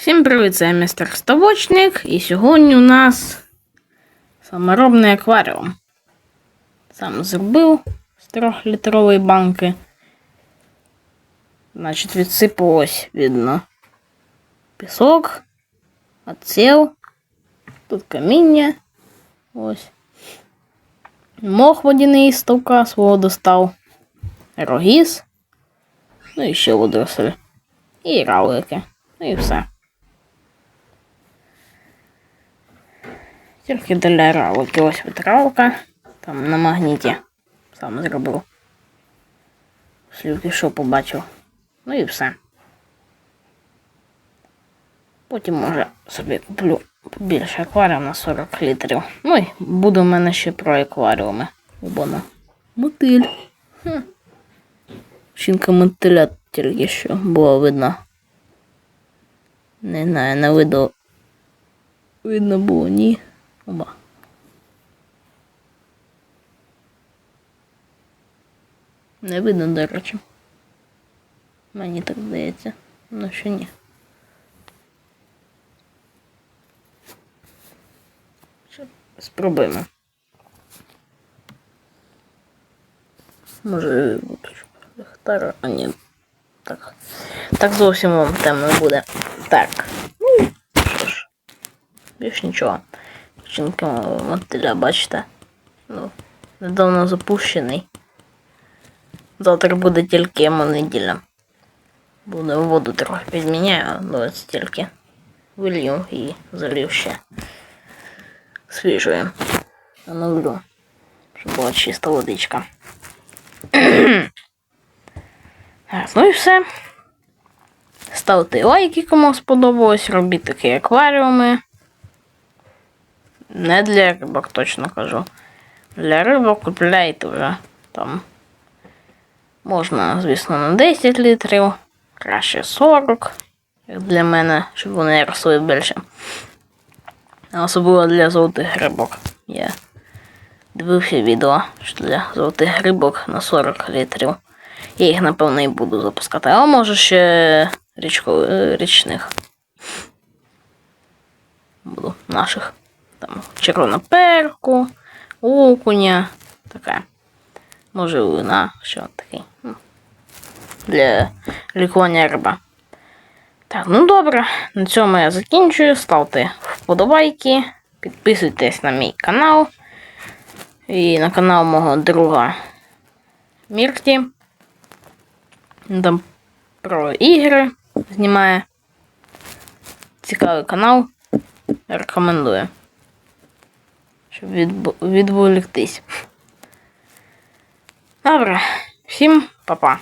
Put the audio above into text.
Всім привіт, це містер Ставочник, і сьогодні у нас саморобний акваріум. Сам зробив з трьохлітрової банки. Значить, відсипалось, видно, пісок, оцел, тут каміння, ось. Мох водяний з ставка свого достав, рогіз, ну і ще водоросль. І равлики. Ну і все. Тільки для равлики. Ось витравка. Там на магніті. Сам зробив. Слівки що побачив. Ну і все. Потім може собі куплю більше акваріум на 40 літрів. Ну і буде в мене ще про акваріуми. Бона. Мотиль. Хм. Мотиля тільки що було видно. Не знаю, не видно. Видно було, ні. Оба. Не видно, до речі. Мені так здається. Ну що ні. Що? Спробуємо. Може, ліхтар, а ні. Так. Так зовсім вам темно буде. Так. Ну, що ж. Більш нічого. Чинка мотиля, бачите. Ну, недавно запущений. Завтра буде тільки йому неділя. Буде воду трохи підміняю, ось тільки вилью і залив ще свіжою. Оновлю, щоб була чиста водичка. Так, ну і все. Ставте лайки, кому сподобалось, робіть такі акваріуми. Не для рибок, точно кажу. Для рибок купляйте вже там. Можна, звісно, на 10 літрів, краще 40, як для мене, щоб вони росли більше. Особливо для золотих рибок. Я дивився відео що для золотих рибок на 40 літрів. Я їх, напевно, і буду запускати. А може ще річко, річних. Буду наших. Там червоноперку, окуня, таке. Може, луна, що такий. ну, Для лікування риба. Так, ну добре. На цьому я закінчую. Ставте вподобайки, підписуйтесь на мій канал. І на канал мого друга Мірті. Там про ігри знімає. Цікавий канал. Рекомендую. Щоб відволіктись. Добре, всім па-па.